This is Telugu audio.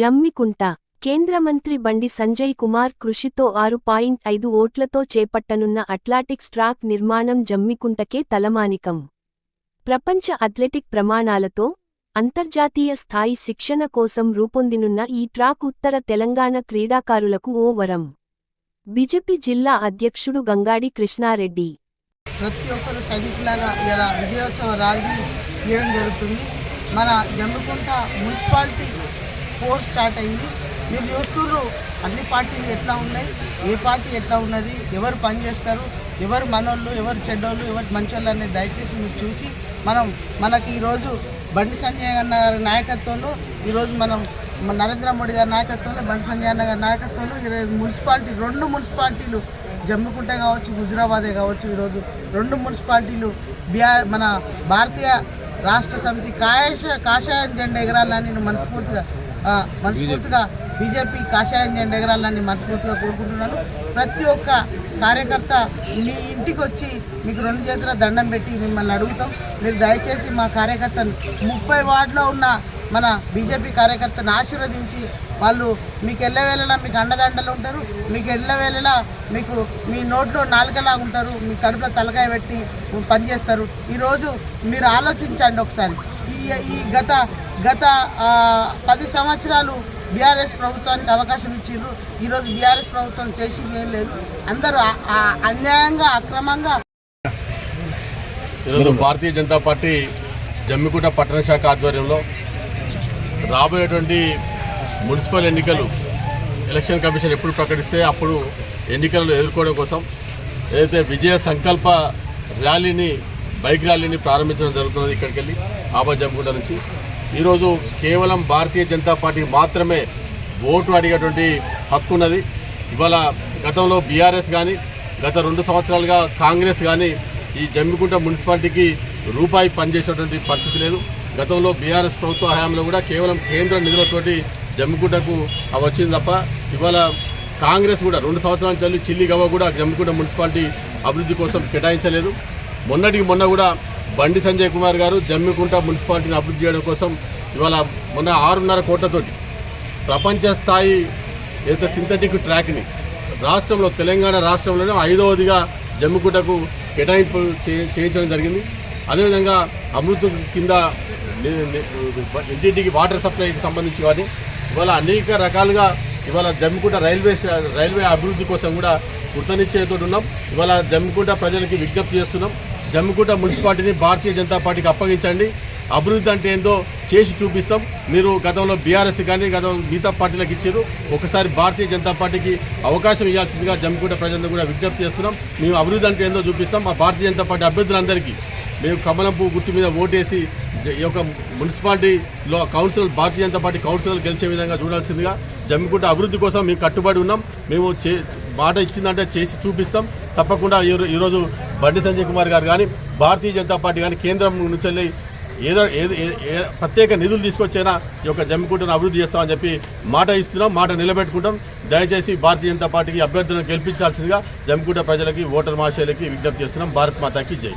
జమ్మికుంట కేంద్ర మంత్రి బండి సంజయ్ కుమార్ కృషితో ఆరు పాయింట్ ఐదు ఓట్లతో చేపట్టనున్న అట్లాటిక్స్ ట్రాక్ నిర్మాణం జమ్మికుంటకే తలమానికం. ప్రపంచ అథ్లెటిక్ ప్రమాణాలతో అంతర్జాతీయ స్థాయి శిక్షణ కోసం రూపొందినున్న ఈ ట్రాక్ ఉత్తర తెలంగాణ క్రీడాకారులకు ఓ వరం. బిజెపి జిల్లా అధ్యక్షుడు గంగాడి కృష్ణారెడ్డి. ప్రతి ఒక్కరు సైనికులాగా ఇలా విజయోత్సవ రాజీ చేయడం జరుగుతుంది. మన జమ్మికుంట మున్సిపాలిటీ ఫోర్ స్టార్ట్ అయింది. మీరు చూస్తున్నారు అన్ని పార్టీలు ఎట్లా ఉన్నాయి ఏ పార్టీ ఎట్లా ఉన్నది ఎవరు పని చేస్తారు ఎవరు మనోళ్ళు ఎవరు చెడ్డోళ్ళు ఎవరు మంచోళ్ళు అనేది దయచేసి మీరు చూసి మనం మనకి ఈరోజు బండి సంజయ్ అన్న గారి నాయకత్వంలో ఈరోజు మనం నరేంద్ర మోడీ గారి నాయకత్వంలో బండి సంజయ్ అన్న గారి నాయకత్వంలో ఈరోజు మున్సిపాలిటీ రెండు మున్సిపాలిటీలు జమ్మికుంట కావచ్చు హుజురాబాదే కావచ్చు ఈరోజు. రెండు మున్సిపాలిటీలు బీఆర్ మన భారతీయ రాష్ట్ర సమితి కాయశ కాషాయం జెండా ఎగరాలని నేను మనస్ఫూర్తిగా మనస్ఫూర్తిగా బీజేపీ కాషాయం జెండా ఎగరాలని మనస్ఫూర్తిగా కోరుకుంటున్నాను. ప్రతి ఒక్క కార్యకర్త మీ ఇంటికి వచ్చి మీకు రెండు చేతుల దండం పెట్టి మిమ్మల్ని అడుగుతాం. మీరు దయచేసి మా కార్యకర్తను ముప్పై వార్డులో ఉన్న మన బీజేపీ కార్యకర్తను ఆశీర్వదించి వాళ్ళు మీకు ఎల్లవేళలా మీకు అండదండలు ఉంటారు. మీకు ఎల్లవేళలా మీకు మీ నోట్లో నాలుగలా ఉంటారు. మీ కడుపులో తలకాయ పెట్టి పనిచేస్తారు. ఈరోజు మీరు ఆలోచించండి ఒకసారి. ఈ ఈ గత గత పది సంవత్సరాలు బీఆర్ఎస్ ప్రభుత్వానికి అవకాశం ఇచ్చిండ్రు. ఈరోజు బీఆర్ఎస్ ప్రభుత్వం చేసింది ఏం లేదు. అందరూ అన్యాయంగా అక్రమంగా ఈరోజు భారతీయ జనతా పార్టీ జమ్మికుంట పట్టణ శాఖ ఆధ్వర్యంలో రాబోయేటువంటి మున్సిపల్ ఎన్నికలు ఎలక్షన్ కమిషన్ ఎప్పుడు ప్రకటిస్తే అప్పుడు ఎన్నికలను ఎదుర్కోవడం కోసం ఏదైతే విజయ సంకల్ప ర్యాలీని బైక్ ర్యాలీని ప్రారంభించడం జరుగుతున్నది ఇక్కడికి వెళ్ళి ఆబా జమ్మికుంట నుంచి. ఈరోజు కేవలం భారతీయ జనతా పార్టీ మాత్రమే ఓటు అడిగేటువంటి హక్కు ఉన్నది. ఇవాళ గతంలో బీఆర్ఎస్ కానీ గత రెండు సంవత్సరాలుగా కాంగ్రెస్ కానీ ఈ జమ్మికుంట మున్సిపాలిటీకి రూపాయి పనిచేసేటువంటి పరిస్థితి లేదు. గతంలో బీఆర్ఎస్ ప్రభుత్వ హయాంలో కూడా కేవలం కేంద్ర నిధులతోటి జమ్మికుంటకు అవి వచ్చింది తప్ప ఇవాళ కాంగ్రెస్ కూడా రెండు సంవత్సరాల చల్లి చిల్లి గవ్వ కూడా జమ్మికుంట మున్సిపాలిటీ అభివృద్ధి కోసం కేటాయించలేదు. మొన్నటికి మొన్న కూడా బండి సంజయ్ కుమార్ గారు జమ్మికుంట మున్సిపాలిటీని అభివృద్ధి చేయడం కోసం ఇవాళ మొన్న ఆరున్నర కోట్లతోటి ప్రపంచ స్థాయి ఏదైతే సింథటిక్ ట్రాక్ని రాష్ట్రంలో తెలంగాణ రాష్ట్రంలోనే ఐదవదిగా జమ్మికుంటకు కేటాయింపు చే- చేయించడం జరిగింది. అదేవిధంగా అమృత కింద ఇంటింటికి వాటర్ సప్లైకి సంబంధించి కానీ ఇవాళ అనేక రకాలుగా ఇవాళ జమ్మికుంట రైల్వే రైల్వే అభివృద్ధి కోసం కూడా కృతనిశ్చయంతో ఉన్నాం. ఇవాళ జమ్మికుంట ప్రజలకి విజ్ఞప్తి చేస్తున్నాం. జమ్మికుంట మున్సిపాలిటీని భారతీయ జనతా పార్టీకి అప్పగించండి. అభివృద్ధి అంటే ఏందో చేసి చూపిస్తాం. మీరు గతంలో బీఆర్ఎస్ కానీ గతం మిగతా పార్టీలకు ఇచ్చారు. ఒకసారి భారతీయ జనతా పార్టీకి అవకాశం ఇవ్వాల్సిందిగా జమ్మికుంట ప్రజలను కూడా విజ్ఞప్తి చేస్తున్నాం. మేము అభివృద్ధి అంటే ఏందో చూపిస్తాం. మా భారతీయ జనతా పార్టీ అభ్యర్థులందరికీ మేము కమలంపు గుర్తు మీద ఓటేసి జ- ఈ యొక్క మున్సిపాలిటీలో council Bharatiya Janata party councillor గెలిచే విధంగా చూడాల్సిందిగా జమ్మికుంట అభివృద్ధి కోసం మేము కట్టుబడి ఉన్నాం. మేము చే మాట ఇచ్చిందంటే చేసి చూపిస్తాం. తప్పకుండా ఈరోజు బండి సంజయ్ కుమార్ గారు కానీ భారతీయ జనతా పార్టీ కానీ కేంద్రం నుంచి వెళ్ళి ఏదో ఏదో ఏ- ప్రత్యేక నిధులు తీసుకొచ్చైనా ఈ యొక్క జమ్మికుంటను అభివృద్ధి చేస్తామని చెప్పి మాట ఇస్తున్నాం మాట నిలబెట్టుకుంటాం. దయచేసి భారతీయ జనతా పార్టీకి అభ్యర్థులను గెలిపించాల్సిందిగా జమ్మికుంట ప్రజలకి ఓటర్ మహాశైలకి విజ్ఞప్తి చేస్తున్నాం. భారత్ మాతాకి జై.